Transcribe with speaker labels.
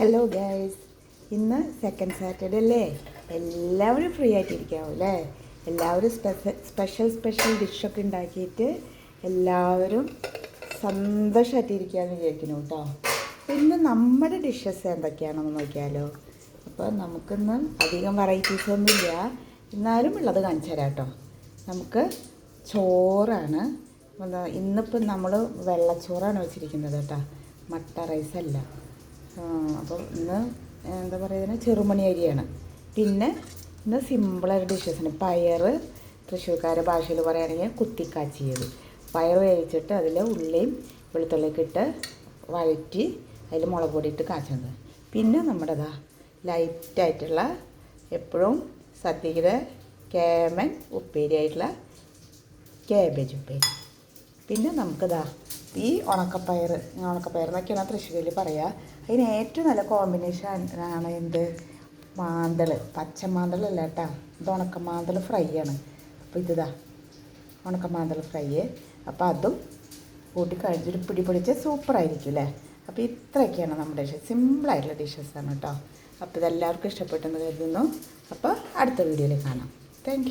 Speaker 1: Hello guys ഇന്ന് second Saturday അല്ലേ? എല്ലാവരും ഫ്രീ ആയിട്ടിരിക്കാവും അല്ലേ? എല്ലാവരും സ്പെഷ്യൽ സ്പെഷ്യൽ ഡിഷൊക്കെ ഉണ്ടാക്കിയിട്ട് എല്ലാവരും സന്തോഷമായിട്ടിരിക്കാമെന്ന് വിചാരിക്കുന്നു കേട്ടോ. ഇന്ന് നമ്മുടെ ഡിഷസ് എന്തൊക്കെയാണെന്ന് നോക്കിയാലോ? അപ്പോൾ നമുക്കിന്ന് അധികം വെറൈറ്റീസ് ഒന്നുമില്ല. എന്നാലും ഉള്ളത് കാണിച്ചു തരാം കേട്ടോ. നമുക്ക് ചോറാണ്. ഇന്നിപ്പോൾ നമ്മൾ വെള്ളച്ചോറാണ് വെച്ചിരിക്കുന്നത് കേട്ടോ. മട്ട റൈസ് അല്ല. അപ്പോൾ ഇന്ന് എന്താ പറയുക ചെറുമണി അരിയാണ്. പിന്നെ ഇന്ന് സിമ്പിളായ ഡിഷസിന് പയർ തൃശ്ശൂർക്കാരുടെ ഭാഷയിൽ പറയുകയാണെങ്കിൽ കുത്തിക്കാച്ചിയത് പയർ വേവിച്ചിട്ട് അതിൽ ഉള്ളിയും വെളുത്തുള്ളിയൊക്കെ ഇട്ട് വഴറ്റി അതിൽ മുളക് പൊടി ഇട്ട് കാച്ചുന്നത് പിന്നെ നമ്മുടേതാ ലൈറ്റായിട്ടുള്ള എപ്പോഴും സദ്യയുടെ കേമൻ ഉപ്പേരി ആയിട്ടുള്ള കാബേജ് ഉപ്പേരി. പിന്നെ നമുക്കിതാ ഈ ഉണക്കപ്പയർ ഉണക്കപ്പയർ എന്നൊക്കെയാണ് തൃശ്ശൂരിൽ പറയുക അതിന് ഏറ്റവും നല്ല കോമ്പിനേഷൻ ആണ് എന്ത്? മാന്തൾ പച്ച മാന്തളല്ല കേട്ടോ. ഇത് ഉണക്കമാന്തൾ ഫ്രൈ ആണ്. അപ്പോൾ ഇതാ ഉണക്കമാന്തൾ ഫ്രൈ അപ്പോൾ അതും കൂട്ടി കഴിച്ചൊരു പിടി പിടിച്ച് സൂപ്പറായിരിക്കും അല്ലേ? അപ്പോൾ ഇത്രയൊക്കെയാണ് നമ്മുടെ ഡിഷസ് സിമ്പിളായിട്ടുള്ള ഡിഷസ് ആണ് കേട്ടോ. അപ്പോൾ ഇതെല്ലാവർക്കും ഇഷ്ടപ്പെട്ടെന്ന് കരുതുന്നു. അപ്പോൾ അടുത്ത വീഡിയോയിൽ കാണാം. താങ്ക്